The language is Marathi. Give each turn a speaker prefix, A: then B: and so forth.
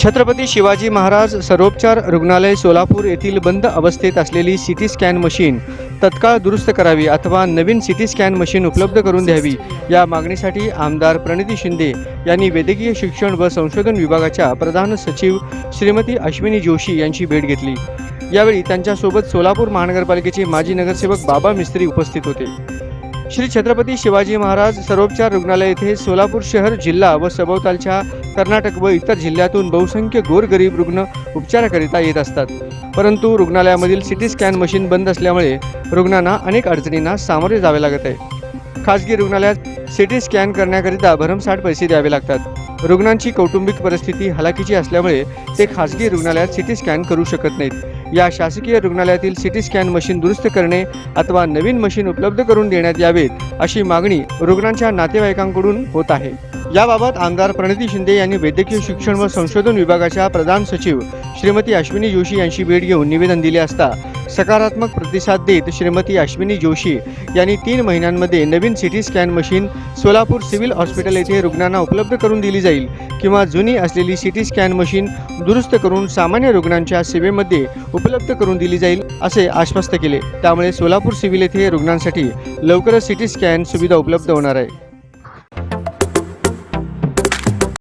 A: छत्रपती शिवाजी महाराज सर्वोपचार रुग्णालय सोलापूर येथील बंद अवस्थेत असलेली सिटी स्कॅन मशीन तत्काळ दुरुस्त करावी अथवा नवीन सिटी स्कॅन मशीन उपलब्ध करून द्यावी या मागणीसाठी आमदार प्रणिती शिंदे यांनी वैद्यकीय शिक्षण व संशोधन विभागाच्या प्रधान सचिव श्रीमती अश्विनी जोशी यांची भेट घेतली. यावेळी त्यांच्यासोबत सोलापूर महानगरपालिकेचे माजी नगरसेवक बाबा मिस्त्री उपस्थित होते. श्री छत्रपती शिवाजी महाराज सर्वोपचार रुग्णालय येथे सोलापूर शहर जिल्हा व सभोवतालच्या कर्नाटक व इतर जिल्ह्यातून बहुसंख्य गोरगरीब रुग्ण उपचाराकरिता येत असतात. परंतु रुग्णालयामधील सिटी स्कॅन मशीन बंद असल्यामुळे रुग्णांना अनेक अडचणींना सामोरे जावे लागत आहे. खाजगी रुग्णालयात सिटी स्कॅन करण्याकरिता भरमसाठ पैसे द्यावे लागतात. रुग्णांची कौटुंबिक परिस्थिती हलाखीची असल्यामुळे ते खाजगी रुग्णालयात सिटी स्कॅन करू शकत नाहीत. या शासकीय रुग्णालयातील सिटी स्कॅन मशीन दुरुस्त करणे अथवा नवीन मशीन उपलब्ध करून देण्यात यावेत अशी मागणी रुग्णांच्या नातेवाईकांकडून होत आहे. याबाबत आमदार प्रणिती शिंदे यांनी वैद्यकीय शिक्षण व संशोधन विभागाच्या प्रधान सचिव श्रीमती अश्विनी जोशी यांची भेट घेऊन निवेदन दिले असता सकारात्मक प्रतिसाद देत श्रीमती अश्विनी जोशी यांनी तीन महिन्यांमध्ये नवीन CT scan machine Solapur civil hospital येथे रुग्णांना उपलब्ध करून दिली जाईल. किंवा जुनी असलेली सिटी स्कॅन मशीन दुरुस्त करून सामान्य रुग्णांच्या सेवेमध्ये उपलब्ध करून दिली जाईल असे आश्वस्त केले. त्यामुळे सोलापूर सिव्हिल येथे रुग्णांसाठी लवकरच सिटी स्कॅन सुविधा उपलब्ध होणार आहे.